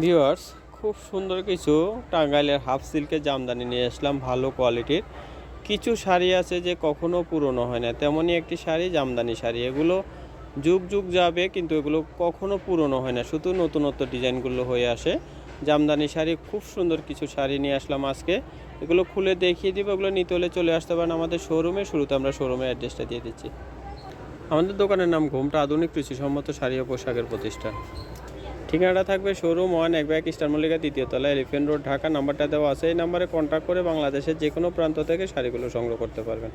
Viewers, খুব সুন্দর কিছু টাঙ্গাইলের হাফ সিল্কের জামদানি নিয়ে আসলাম, ভালো কোয়ালিটির। কিছু শাড়ি আছে যে কখনো পুরনো হয় না, তেমনই একটি শাড়ি, জামদানি শাড়ি। এগুলো যুগ যুগ যাবে, কিন্তু এগুলো কখনো পুরনো হয় না, শুধু নতুনত্ব ডিজাইনগুলো হয়ে আসে। জামদানি শাড়ি, খুব সুন্দর কিছু শাড়ি নিয়ে আসলাম আজকে। এগুলো খুলে দেখিয়ে দিব, এগুলো নিতে হলে চলে আসতে পারেন আমাদের শোরুমে। শুরুতে আমরা শোরুমের অ্যাড্রেসটা দিয়ে দিচ্ছি। আমাদের দোকানের নাম ঘুমটা আধুনিক কৃষিসম্মত শাড়ি ও পোশাকের প্রতিষ্ঠান। ঠিকানাটা থাকবে শোরুম ওয়ান এক ব্যাগ স্টার মল্লিকা দ্বিতীয় তলা এলিফেন্ট রোড ঢাকা। নাম্বারটা দেওয়া আছে, এই নাম্বারে কন্ট্যাক্ট করে বাংলাদেশের যে কোনো প্রান্ত থেকে শাড়িগুলো সংগ্রহ করতে পারবেন।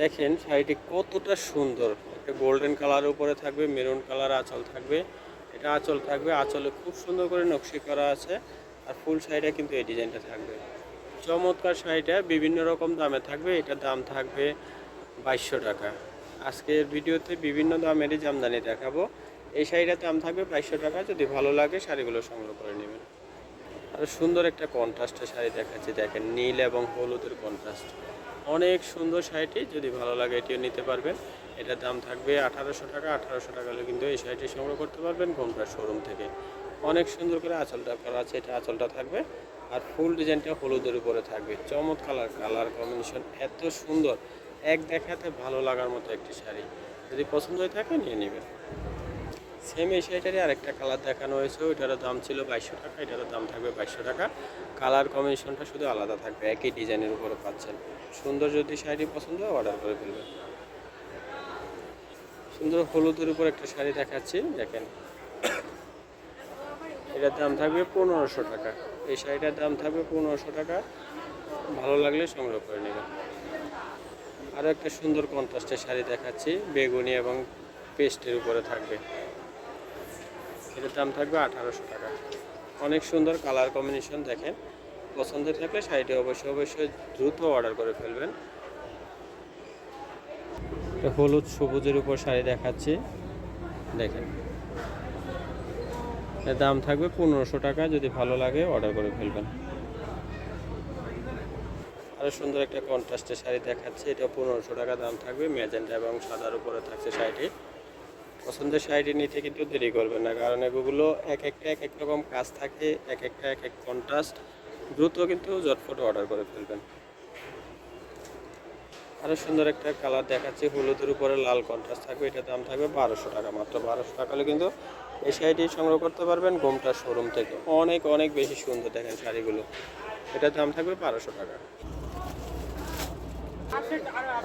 দেখেন, শাড়িটি কতটা সুন্দর। একটা গোল্ডেন কালারের উপরে থাকবে মেরুন কালার আঁচল থাকবে। এটা আঁচল থাকবে, আঁচলে খুব সুন্দর করে নকশি করা আছে। আর ফুল শাড়িটা কিন্তু এই ডিজাইনটা থাকবে। চমৎকার শাড়িটা, বিভিন্ন রকম দামে থাকবে এটার দাম থাকবে বাইশশো টাকা। আজকের ভিডিওতে বিভিন্ন দামেরই জামদানি দেখাবো। এই শাড়িটার দাম থাকবে বাইশশো টাকা। যদি ভালো লাগে শাড়িগুলো সংগ্রহ করে নেবেন। আর সুন্দর একটা কন্ট্রাস্টের শাড়ি দেখাচ্ছি, দেখেন, নীল এবং হলুদের কন্ট্রাস্ট অনেক সুন্দর শাড়িটি, যদি ভালো লাগে এটিও নিতে পারবেন। এটার দাম থাকবে আঠারোশো টাকা আঠারোশো টাকা হলে কিন্তু এই শাড়িটি সংগ্রহ করতে পারবেন ঘোমটার শোরুম থেকে। অনেক সুন্দর করে আঁচলটা করা আছে, এটা আঁচলটা থাকবে। আর ফুল ডিজাইনটা হলুদের উপরে থাকবে। চমৎ কালার কালার কম্বিনেশন, এত সুন্দর। এক দেখাতে ভালো লাগার মতো একটি শাড়ি। যদি পছন্দ হয়ে থাকে, নিয়ে নেবেন। সেম এই শাড়িটারই আরেকটা কালার দেখানো হয়েছে, ওইটারও দাম ছিল বাইশশো টাকা, এটারও দাম থাকবে বাইশশো টাকা। কালার কম্বিনেশনটা শুধু আলাদা থাকবে, একই ডিজাইনের উপরে পাচ্ছেন। সুন্দর যদি শাড়ি পছন্দ হয় অর্ডার করে ফেলবেন। সুন্দর হলুদের উপর একটা শাড়ি দেখাচ্ছি, দেখেন। এটার দাম থাকবে পনেরোশো টাকা। এই শাড়িটার দাম থাকবে পনেরোশো টাকা। ভালো লাগলে সংগ্রহ করে নেবেন। আরও একটা সুন্দর কন্ট্রাস্টের শাড়ি দেখাচ্ছি, বেগুনি এবং পেস্টের উপরে থাকবে। এটার দাম থাকবে আঠারোশো টাকা। অনেক সুন্দর কালার কম্বিনেশন দেখেন। পছন্দের থাকলে শাড়িটি অবশ্যই অবশ্যই দ্রুত অর্ডার করে ফেলবেন। একটা হলুদ সবুজের উপর শাড়ি দেখাচ্ছি। দেখেন। এর দাম থাকবে পনেরোশো টাকা, যদি ভালো লাগে অর্ডার করে ফেলবেন। আরও সুন্দর একটা কন্ট্রাস্টের শাড়ি দেখাচ্ছে। এটা পনেরোশো টাকা দাম থাকবে। ম্যাজেন্টা এবং সাদার উপরে থাকছে শাড়িটি। পছন্দের শাড়িটি নিতে কিন্তু দেরি করবেন না, কারণ এগুলো এক একটা, এক এক রকম কাজ থাকে, এক একটা, এক এক কন্ট্রাস্ট দ্রুত কিন্তু জটফট অর্ডার করে ফেলবেন। আরও সুন্দর একটা কালার দেখাচ্ছে, হলুদের উপরে লাল কন্ট্রাস্ট থাকবে, এটার দাম থাকবে বারোশো টাকা মাত্র। বারোশো টাকা হলে কিন্তু এই শাড়িটি সংগ্রহ করতে পারবেন গোমটা শোরুম থেকে। অনেক অনেক বেশি সুন্দর দেখেন শাড়িগুলো। এটার দাম থাকবে বারোশো টাকা।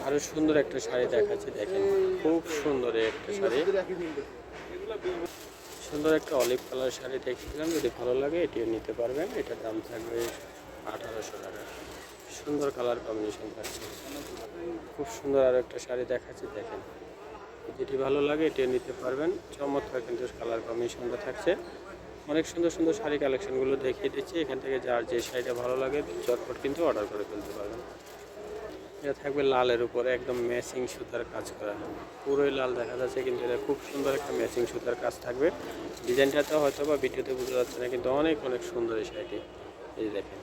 আরও সুন্দর একটা শাড়ি দেখাচ্ছি, দেখেন। খুব সুন্দর একটা শাড়ি। সুন্দর একটা অলিভ কালার শাড়ি দেখছিলাম, যদি ভালো লাগে এটিও নিতে পারবেন। এটার দাম থাকবে আঠারোশো টাকা। সুন্দর কালার কম্বিনেশন থাকছে। খুব সুন্দর আরও একটা শাড়ি দেখাচ্ছি, দেখেন। যেটি ভালো লাগে এটিও নিতে পারবেন। চমৎকার কিন্তু কালার কম্বিনেশনটা থাকছে। অনেক সুন্দর সুন্দর শাড়ি কালেকশনগুলো দেখিয়ে দিচ্ছি। এখান থেকে যার যে শাড়িটা ভালো লাগে, চটপট কিন্তু অর্ডার করে ফেলতে পারবেন। এটা থাকবে লালের উপরে, একদম ম্যাচিং সুতার কাজ করা। পুরোই লাল দেখা যাচ্ছে, কিন্তু এটা খুব সুন্দর একটা ম্যাচিং সুতার কাজ থাকবে। ডিজাইনটাতে হয়তো বা ভিডিওতে বোঝা যাচ্ছে না, কিন্তু অনেক অনেক সুন্দর এই শাড়িটি। এই দেখেন।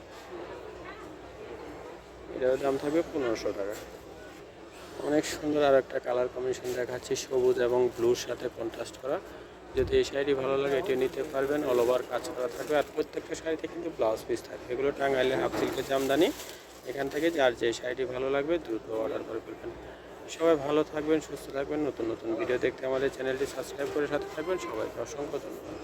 এটার দাম থাকবে পনেরোশো টাকা। অনেক সুন্দর আর একটা কালার কম্বিনেশন দেখাচ্ছি, সবুজ এবং ব্লুর সাথে কন্ট্রাস্ট করা। যদি এই শাড়িটি ভালো লাগে এটিও নিতে পারবেন। অল ওভার কাজ করা থাকবে। আর প্রত্যেকটা শাড়িতে কিন্তু ব্লাউজ পিস থাকবে এগুলো টাঙ্গাইলে হাফ সিল্কের জামদানি। এখান থেকে যার যে শাড়িটি ভালো লাগবে দ্রুত অর্ডার করে ফেলবেন। সবাই ভালো থাকবেন, সুস্থ থাকবেন, নতুন নতুন ভিডিও দেখতে আমাদের চ্যানেলটি সাবস্ক্রাইব করে সাথে থাকবেন। সবাইকে অসংখ্য ধন্যবাদ।